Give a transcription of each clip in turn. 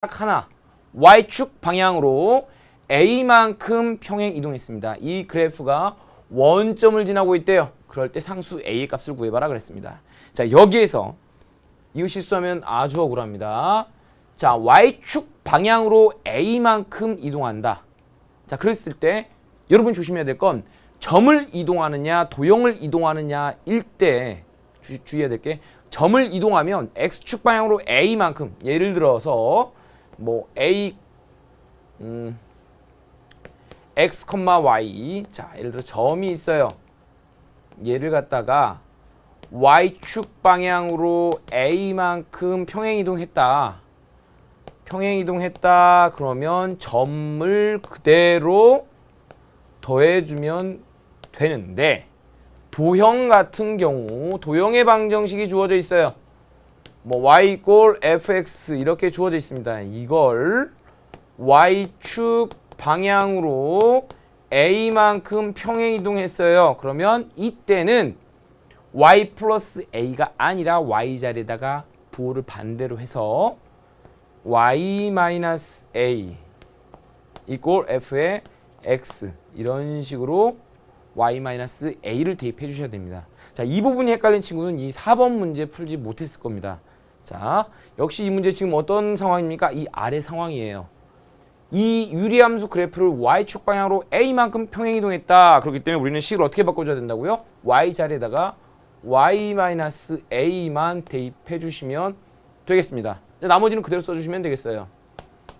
딱 하나 y축 방향으로 a만큼 평행 이동했습니다. 이 그래프가 원점을 지나고 있대요. 그럴 때 상수 a의 값을 구해봐라 그랬습니다. 자 여기에서 이거 실수하면 아주 억울합니다. 자 y축 방향으로 a만큼 이동한다. 자 그랬을 때 여러분 조심해야 될 건 점을 이동하느냐 도형을 이동하느냐 일 때 주, 주의해야 될 게 점을 이동하면 x축 방향으로 a만큼 예를 들어서 뭐 a 음 x, y 자 예를 들어 점이 있어요. 얘를 갖다가 y축 방향으로 a만큼 평행 이동했다. 평행 이동했다 그러면 점을 그대로 더해주면 되는데 도형 같은 경우 도형의 방정식이 주어져 있어요. 뭐 y 이꼴 fx 이렇게 주어져 있습니다. 이걸 y축 방향으로 a만큼 평행 이동했어요. 그러면 이때는 y 플러스 a가 아니라 y 자리에다가 부호를 반대로 해서 y 마이너스 a 이꼴 f의 x 이런 식으로 y 마이너스 a를 대입해 주셔야 됩니다. 자, 이 부분이 헷갈린 친구는 이 4번 문제 풀지 못했을 겁니다. 자, 역시 이 문제 지금 어떤 상황입니까? 이 아래 상황이에요. 이 유리함수 그래프를 y축 방향으로 a만큼 평행 이동했다. 그렇기 때문에 우리는 식을 어떻게 바꿔줘야 된다고요? y 자리에다가 y 마이너스 a만 대입해 주시면 되겠습니다. 나머지는 그대로 써주시면 되겠어요.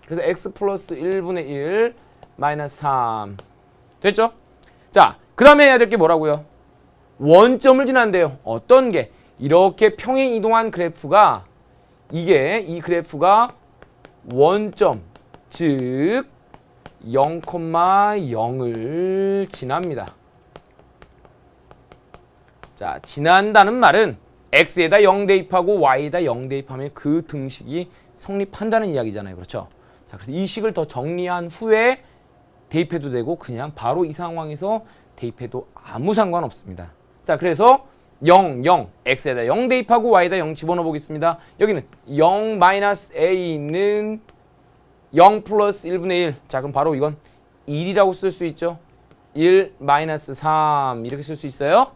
그래서 x 플러스 1분의 1 마이너스 3 됐죠? 자, 그 다음에 해야 될 게 뭐라고요? 원점을 지난대요. 어떤 게? 이렇게 평행 이동한 그래프가 이게 이 그래프가 원점 즉 0,0을 지납니다. 자, 지난다는 말은 x에다 0 대입하고 y에다 0 대입하면 그 등식이 성립한다는 이야기잖아요. 그렇죠? 자, 그래서 이 식을 더 정리한 후에 대입해도 되고 그냥 바로 이 상황에서 대입해도 아무 상관없습니다. 자, 그래서 0, 0, x에다 0 대입하고 y에다 0 집어넣어 보겠습니다. 여기는 0 마이너스 a는 0 플러스 1분의 1. 자, 그럼 바로 이건 1이라고 쓸 수 있죠. 1 마이너스 3 이렇게 쓸 수 있어요.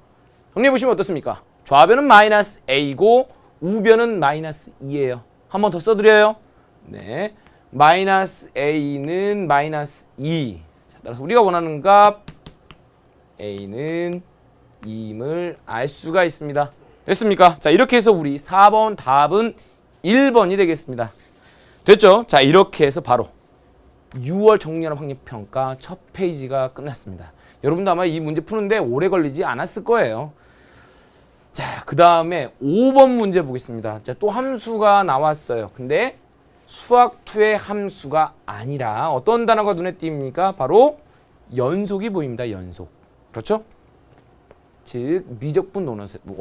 정리해 보시면 어떻습니까? 좌변은 마이너스 a고 우변은 마이너스 2예요. 한 번 더 써드려요. 네, 마이너스 a는 마이너스 2. 자, 따라서 우리가 원하는 값 a는 2임을 알 수가 있습니다. 됐습니까? 자, 이렇게 해서 우리 4번 답은 1번이 되겠습니다. 됐죠? 자, 이렇게 해서 바로 6월 정리하는 확률평가 첫 페이지가 끝났습니다. 여러분도 아마 이 문제 푸는데 오래 걸리지 않았을 거예요. 자, 그 다음에 5번 문제 보겠습니다. 자, 또 함수가 나왔어요. 근데 수학2의 함수가 아니라 어떤 단어가 눈에 띕니까? 바로 연속이 보입니다. 연속. 그렇죠? 즉 미적분 원어세,